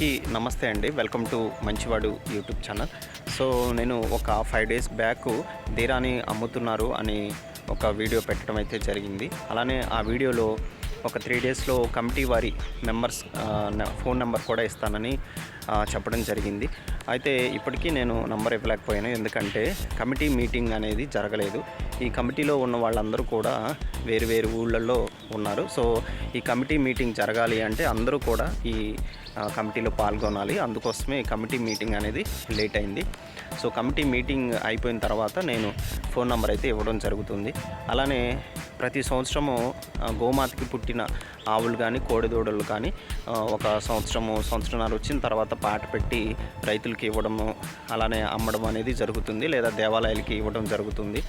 అందరికీ నమస్తే అండి. Welcome to Manchivadu YouTube channel. So నేను ఒక ఫైవ్ డేస్ బ్యాక్ దీరాని అమ్ముతున్నారు అని ఒక వీడియో పెట్టడం అయితే జరిగింది. అలానే ఆ వీడియోలో ఒక త్రీ డేస్లో కమిటీ వారి మెంబర్స్ ఫోన్ నెంబర్ కూడా ఇస్తానని చెప్పడం జరిగింది. అయితే ఇప్పటికీ నేను నంబర్ ఇవ్వలేకపోయాను. ఎందుకంటే కమిటీ మీటింగ్ అనేది జరగలేదు. ఈ కమిటీలో ఉన్న వాళ్ళందరూ కూడా వేరు వేరు ఊళ్ళల్లో ఉన్నారు. సో ఈ కమిటీ మీటింగ్ జరగాలి అంటే అందరూ కూడా ఈ కమిటీలో పాల్గొనాలి. అందుకోసమే కమిటీ మీటింగ్ అనేది లేట్ అయింది. సో కమిటీ మీటింగ్ అయిపోయిన తర్వాత నేను ఫోన్ నెంబర్ అయితే ఇవ్వడం జరుగుతుంది. అలానే ప్రతి సంవత్సరము గోమాతకి పుట్టిన ఆవులు కానీ కోడిదూడలు కానీ ఒక సంవత్సరము సంవత్సరంన్నర వచ్చిన తర్వాత పాట పెట్టి రైతులకి ఇవ్వడము అలానే అమ్మడం అనేది జరుగుతుంది. లేదా దేవాలయాలకి ఇవ్వడం జరుగుతుంది.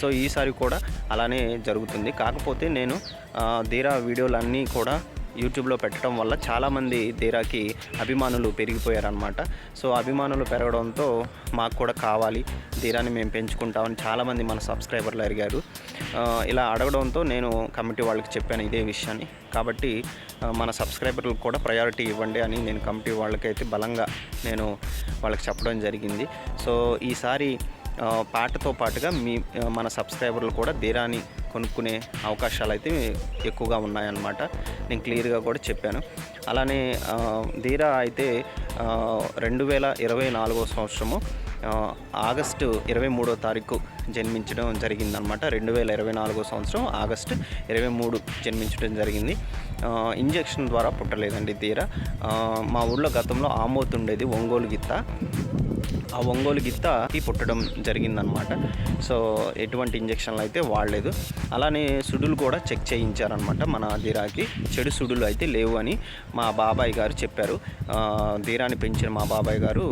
సో ఈసారి కూడా అలానే జరుగుతుంది. కాకపోతే నేను ధీరా వీడియోలన్నీ కూడా యూట్యూబ్లో పెట్టడం వల్ల చాలామంది ధీరాకి అభిమానులు పెరిగిపోయారనమాట సో అభిమానులు పెరగడంతో మాకు కూడా కావాలి. దీరాని మేము పెంచుకుంటామని చాలామంది మన సబ్స్క్రైబర్లు అడిగారు. ఇలా అడగడంతో నేను కమిటీ వాళ్ళకి చెప్పాను ఇదే విషయాన్ని. కాబట్టి మన సబ్స్క్రైబర్లకు కూడా ప్రయారిటీ ఇవ్వండి అని నేను కమిటీ వాళ్ళకైతే బలంగా నేను వాళ్ళకి చెప్పడం జరిగింది. సో ఈసారి పాటతో పాటుగా మీ మన సబ్స్క్రైబర్లు కూడా దీరాని కొనుక్కునే అవకాశాలు అయితే ఎక్కువగా ఉన్నాయన్నమాట. నేను క్లియర్గా కూడా చెప్పాను. అలానే ధీరా దీరా అయితే రెండు వేల ఇరవై నాలుగో సంవత్సరము ఆగస్టు ఇరవై మూడో తారీఖు జన్మించడం జరిగిందనమాట రెండు వేల ఇరవై నాలుగో సంవత్సరం ఆగస్టు ఇరవై మూడు జన్మించడం జరిగింది. ఇంజెక్షన్ ద్వారా పుట్టలేదండి తీరా. మా ఊళ్ళో గతంలో ఆమోత్ ఉండేది ఒంగోలు గిత్త. ఆ ఒంగోలు గిత్తకి పుట్టడం జరిగిందనమాట సో ఎటువంటి ఇంజక్షన్లు అయితే వాడలేదు. అలానే సుడులు కూడా చెక్ చేయించారనమాట మన ధీరాకి చెడు సుడులు అయితే లేవు అని మా బాబాయ్ గారు చెప్పారు. ధీరాన్ని పెంచిన మా బాబాయ్ గారు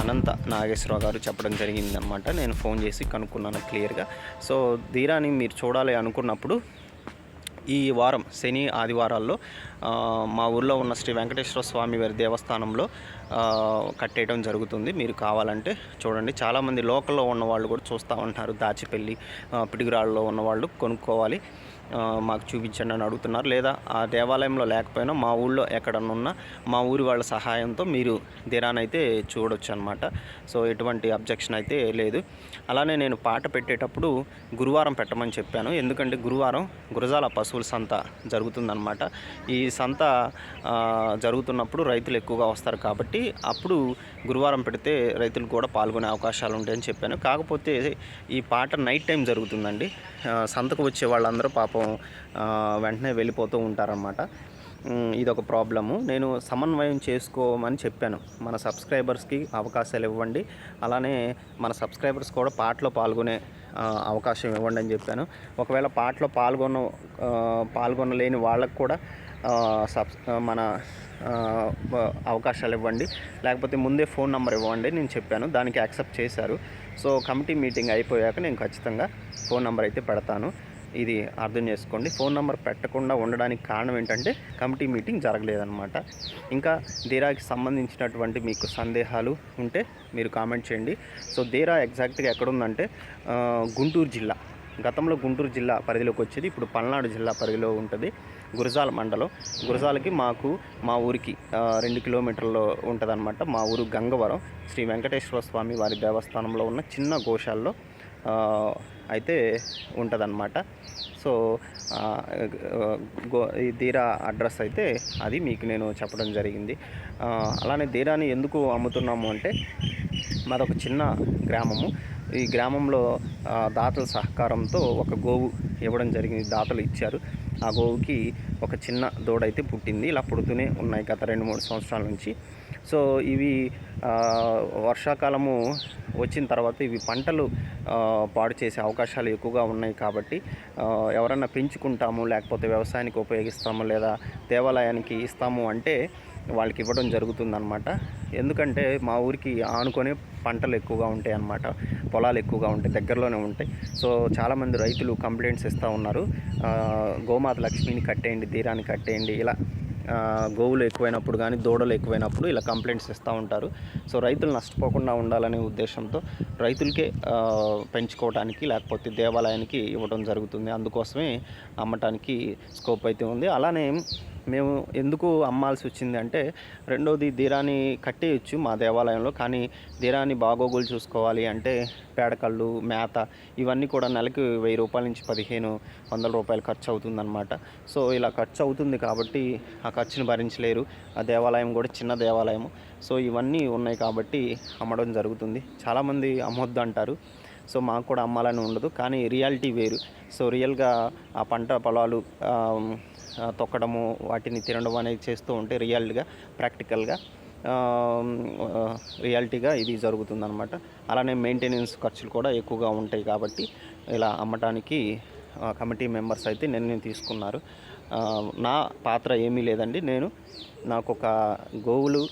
అనంత నాగేశ్వరరావు గారు చెప్పడం జరిగిందనమాట నేను ఫోన్ చేసి కనుక్కున్నాను క్లియర్గా. సో ధీరాని మీరు చూడాలి అనుకున్నప్పుడు ఈ వారం శని ఆదివారాల్లో మా ఊర్లో ఉన్న శ్రీ వెంకటేశ్వర స్వామి వారి దేవస్థానంలో కట్టేయడం జరుగుతుంది. మీరు కావాలంటే చూడండి. చాలామంది లోకల్లో ఉన్న వాళ్ళు కూడా చూస్తూ ఉంటారు. దాచిపల్లి ఆ, పిడుగురాళ్ళలో ఉన్న వాళ్ళు కొనుక్కోవాలి. మాకు చూపించండి అని అడుగుతున్నారు. లేదా ఆ దేవాలయంలో లేకపోయినా మా ఊళ్ళో ఎక్కడన్నా ఉన్నా మా ఊరి వాళ్ళ సహాయంతో మీరు దిరానైతే చూడొచ్చు అనమాట సో ఎటువంటి అబ్జెక్షన్ అయితే లేదు. అలానే నేను పాట పెట్టేటప్పుడు గురువారం పెట్టమని చెప్పాను. ఎందుకంటే గురువారం గురజాల పశువుల సంత జరుగుతుందనమాట. ఈ సంత జరుగుతున్నప్పుడు రైతులు ఎక్కువగా వస్తారు కాబట్టి అప్పుడు గురువారం పెడితే రైతులు కూడా పాల్గొనే అవకాశాలు ఉంటాయని చెప్పాను. కాకపోతే ఈ పాట నైట్ టైం జరుగుతుందండి. సంతకు వచ్చే వాళ్ళందరూ పాపం పాపం వెంటనే వెళ్ళిపోతూ ఉంటారన్నమాట. ఉమ్, ఇదొక ప్రాబ్లము. నేను సమన్వయం చేసుకోమని చెప్పాను. మన సబ్స్క్రైబర్స్కి అవకాశాలు ఇవ్వండి. అలానే మన సబ్స్క్రైబర్స్ కూడా పాటలో పాల్గొనే అవకాశం ఇవ్వండి అని చెప్పాను. ఒకవేళ పాటలో పాల్గొన పాల్గొనలేని వాళ్ళకు కూడా సబ్స్ మన అవకాశాలు ఇవ్వండి. లేకపోతే ముందే ఫోన్ నెంబర్ ఇవ్వండి నేను చెప్పాను. దానికి యాక్సెప్ట్ చేశారు. సో కమిటీ మీటింగ్ అయిపోయాక నేను ఖచ్చితంగా ఫోన్ నెంబర్ అయితే పెడతాను. ఇది అర్థం చేసుకోండి. ఫోన్ నెంబర్ పెట్టకుండా ఉండడానికి కారణం ఏంటంటే కమిటీ మీటింగ్ జరగలేదన్నమాట. ఇంకా దేరాకి సంబంధించినటువంటి మీకు సందేహాలు ఉంటే మీరు కామెంట్ చేయండి. సో దేరా ఎగ్జాక్ట్గా ఎక్కడుందంటే గుంటూరు జిల్లా. గతంలో గుంటూరు జిల్లా పరిధిలోకి వచ్చేది ఇప్పుడు పల్నాడు జిల్లా పరిధిలో ఉంటుంది. గురజాల మండలం. గురజాలకి మాకు మా ఊరికి రెండు కిలోమీటర్లు ఉంటుందన్నమాట. మా ఊరు గంగవరం. శ్రీ వెంకటేశ్వర స్వామి వారి దేవస్థానంలో ఉన్న చిన్న గోశాల్లో అయితే ఉంటుందన్నమాట. సో గో ఈ దీరా అడ్రస్ అయితే అది మీకు నేను చెప్పడం జరిగింది. అలానే దీరాని ఎందుకు అమ్ముతున్నాము అంటే మాదొక చిన్న గ్రామము. ఈ గ్రామంలో దాతల సహకారంతో ఒక గోవు ఇవ్వడం జరిగింది. దాతలు ఇచ్చారు. ఆ గోవుకి ఒక చిన్న దూడ అయితే పుట్టింది. ఇలా పుడుతూనే ఉన్నాయి గత రెండు మూడు సంవత్సరాల నుంచి. సో ఇవి వర్షాకాలము వచ్చిన తర్వాత ఇవి పంటలు పాడు చేసే అవకాశాలు ఎక్కువగా ఉన్నాయి కాబట్టి ఎవరన్నా పెంచుకుంటాము లేకపోతే వ్యవసాయానికి ఉపయోగిస్తాము లేదా దేవాలయానికి ఇస్తాము అంటే వాళ్ళకి ఇవ్వడం జరుగుతుందన్నమాట. ఎందుకంటే మా ఊరికి ఆనుకొని పంటలు ఎక్కువగా ఉంటాయి అన్నమాట. పొలాలు ఎక్కువగా ఉంటాయి దగ్గరలోనే ఉంటాయి. సో చాలామంది రైతులు కంప్లైంట్స్ ఇస్తూ ఉన్నారు. గోమాత లక్ష్మిని కట్టేయండి తీరాన్ని కట్టేయండి ఇలా గోవులు ఎక్కువైనప్పుడు కానీ దూడలు ఎక్కువైనప్పుడు ఇలా కంప్లైంట్స్ ఇస్తూ ఉంటారు. సో రైతులు నష్టపోకుండా ఉండాలనే ఉద్దేశంతో రైతులకే పెంచుకోవడానికి లేకపోతే దేవాలయానికి ఇవ్వడం జరుగుతుంది. అందుకోసమే అమ్మటానికి స్కోప్ అయితే ఉంది. అలానే మేము ఎందుకు అమ్మాల్సి వచ్చింది అంటే రెండోది దీరాన్ని కట్టేయచ్చు మా దేవాలయంలో కానీ దీరాన్ని బాగోగులు చూసుకోవాలి అంటే పేడకళ్ళు మేత ఇవన్నీ కూడా నెలకి వెయ్యి రూపాయల నుంచి పదిహేను వందల రూపాయలు ఖర్చు అవుతుందన్నమాట. సో ఇలా ఖర్చు అవుతుంది కాబట్టి ఆ ఖర్చుని భరించలేరు. ఆ దేవాలయం కూడా చిన్న దేవాలయం సో ఇవన్నీ ఉన్నాయి కాబట్టి అమ్మడం జరుగుతుంది. చాలామంది అమ్మొద్దు అంటారు. సో మాకు కూడా అమ్మాలని ఉండదు. కానీ రియాలిటీ వేరు. సో రియల్గా ఆ పంట పొలాలు తొక్కడము వాటిని తినడం అనేది చేస్తూ ఉంటే రియల్గా ప్రాక్టికల్గా రియాలిటీగా ఇది జరుగుతుందనమాట అలానే మెయింటెనెన్స్ ఖర్చులు కూడా ఎక్కువగా ఉంటాయి కాబట్టి ఇలా అమ్మటానికి కమిటీ మెంబర్స్ అయితే నిర్ణయం తీసుకున్నారు. నా పాత్ర ఏమీ లేదండి. నేను నాకు ఒక గోవులు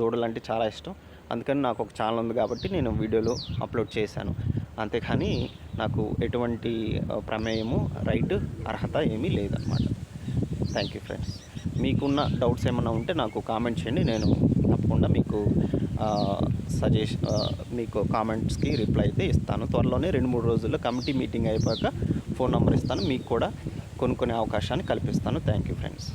దూడలు అంటే చాలా ఇష్టం. అందుకని నాకు ఒక ఛానల్ ఉంది కాబట్టి నేను వీడియోలో అప్లోడ్ చేశాను. అంతేకాని నాకు ఎటువంటి ప్రమేయము రైట్ అర్హత ఏమీ లేదన్నమాట. థ్యాంక్ యూ ఫ్రెండ్స్ మీకున్న డౌట్స్ ఏమైనా ఉంటే నాకు కామెంట్ చేయండి. నేను తప్పకుండా మీకు సజెషన్ మీకు కామెంట్స్కి రిప్లై అయితే ఇస్తాను. త్వరలోనే రెండు మూడు రోజుల్లో కమిటీ మీటింగ్ అయిపోయాక ఫోన్ నెంబర్ ఇస్తాను. మీకు కూడా కొనుక్కునే అవకాశాన్ని కల్పిస్తాను. Thank you friends